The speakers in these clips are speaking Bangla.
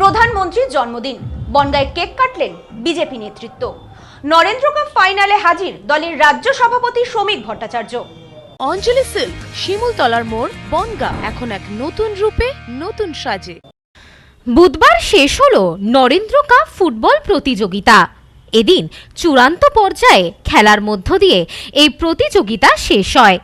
প্রধানমন্ত্রীর জন্মদিন। বনগায় কেক কাটলেন বিজেপি নেতৃত্ব। নরেন্দ্র কাপ ফাইনালে হাজির দলের রাজ্য সভাপতি শ্রমিক ভট্টাচার্য। অঞ্জলি সিল্ক শিমুলতলার মোড় বনগা এখন এক নতুন রূপে নতুন সাজে। বুধবার শেষ হলো নরেন্দ্র কাপ ফুটবল প্রতিযোগিতা। এদিন চূড়ান্ত পর্যায়ে খেলার মধ্য দিয়ে এই প্রতিযোগিতা শেষ হয়।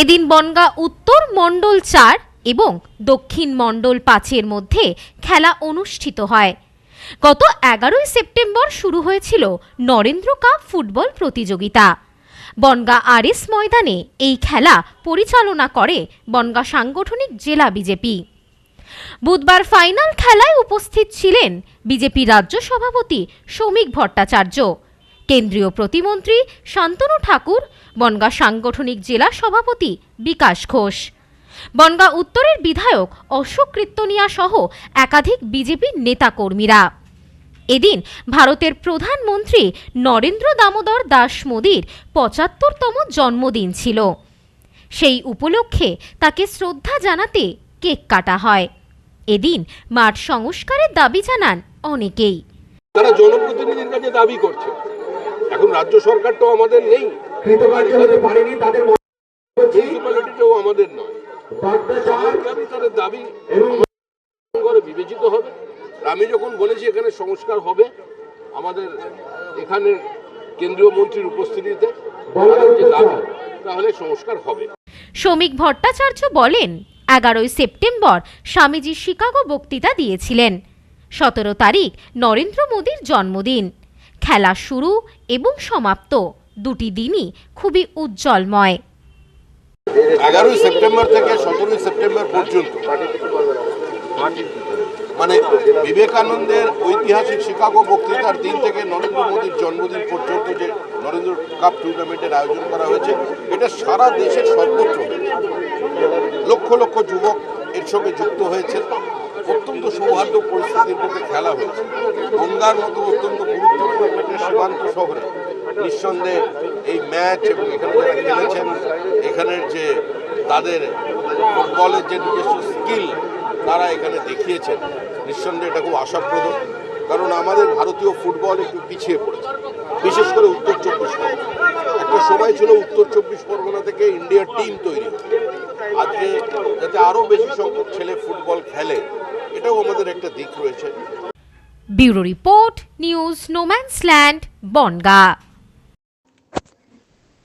এদিন বনগা উত্তর মণ্ডল চার এবং দক্ষিণ মণ্ডল পাঁচের মধ্যে খেলা অনুষ্ঠিত হয়। গত এগারোই সেপ্টেম্বর শুরু হয়েছিল নরেন্দ্র কাপ ফুটবল প্রতিযোগিতা। বনগা আরএস ময়দানে এই খেলা পরিচালনা করে বনগা সাংগঠনিক জেলা বিজেপি। বুধবার ফাইনাল খেলায় উপস্থিত ছিলেন বিজেপি রাজ্য সভাপতি শ্রমিক ভট্টাচার্য, কেন্দ্রীয় প্রতিমন্ত্রী শান্তনু ঠাকুর, বনগা সাংগঠনিক জেলা সভাপতি বিকাশ ঘোষ। বনগা উত্তরের বিধায়ক অশোক কীর্তনিয়া সহ একাধিক বিজেপি নেতাকর্মীরা। এদিন ভারতের প্রধানমন্ত্রী নরেন্দ্র দামোদর দাস মোদীর পঁচাত্তরতম জন্মদিন ছিল। সেই উপলক্ষে তাকে শ্রদ্ধা জানাতে কেক কাটা হয়। এদিন মাঠ সংস্কারের দাবি জানান অনেকেই। তারা জনপ্রতিনিধির কাছে দাবি করছে। এখন রাজ্য সরকার তো আমাদের নেই। কৃতকার্য হতে পারেনি তাদের মিউনিসিপ্যালিটিটাও আমাদের নয়। তাদের দাবি করে বিবেচিত হবে। আমি যখন বলেছি এখানে সংস্কার হবে আমাদের এখানের কেন্দ্রীয় মন্ত্রীর উপস্থিতিতে দাবি তাহলে সংস্কার হবে। শ্রমিক ভট্টাচার্য বলেন এগারোই সেপ্টেম্বর স্বামীজি শিকাগো বক্তৃতা দিয়েছিলেন। সতেরো তারিখ নরেন্দ্র মোদীর জন্মদিন। খেলা শুরু এবং সমাপ্ত। দুটি দিনই খুবই উজ্জ্বলময়। এগারোই সেপ্টেম্বর থেকে সতেরোই সেপ্টেম্বর পর্যন্ত। মানে বিবেকানন্দের ঐতিহাসিক শিকাগো বক্তৃতার দিন থেকে নরেন্দ্র মোদীর জন্মদিন পর্যন্ত যে নরেন্দ্র কাপ টুর্নামেন্টের আয়োজন করা হয়েছে, এটা সারা দেশের হয়েছে। লক্ষ লক্ষ যুবক এর সঙ্গে যুক্ত হয়েছে। অত্যন্ত সৌহার্দ্য পরিস্থিতির মধ্যে খেলা হয়েছে। গঙ্গার মতো অত্যন্ত গুরুত্বপূর্ণ সীমান্ত শহরে নিঃসন্দেহে এই ম্যাচ এবং এখানে যারা খেলেছেন, এখানের যে তাদের ফুটবলের যে নিজস্ব স্কিল তারা এখানে দেখিয়েছেন। নিঃসন্দেহে এটা খুব আশাপ্রদ, কারণ আমাদের ভারতীয় ফুটবল একটু পিছিয়ে পড়েছে, বিশেষ করে উত্তর চব্বিশ পরগনা। একটা সময় ছিল উত্তর চব্বিশ পরগনা থেকে ইন্ডিয়ার টিম তৈরি আজকে যাতে আরও বেশি সংখ্যক ছেলে ফুটবল খেলে, এটাও আমাদের একটা দিক রয়েছে। Bureau report, news no man's land Bongaon.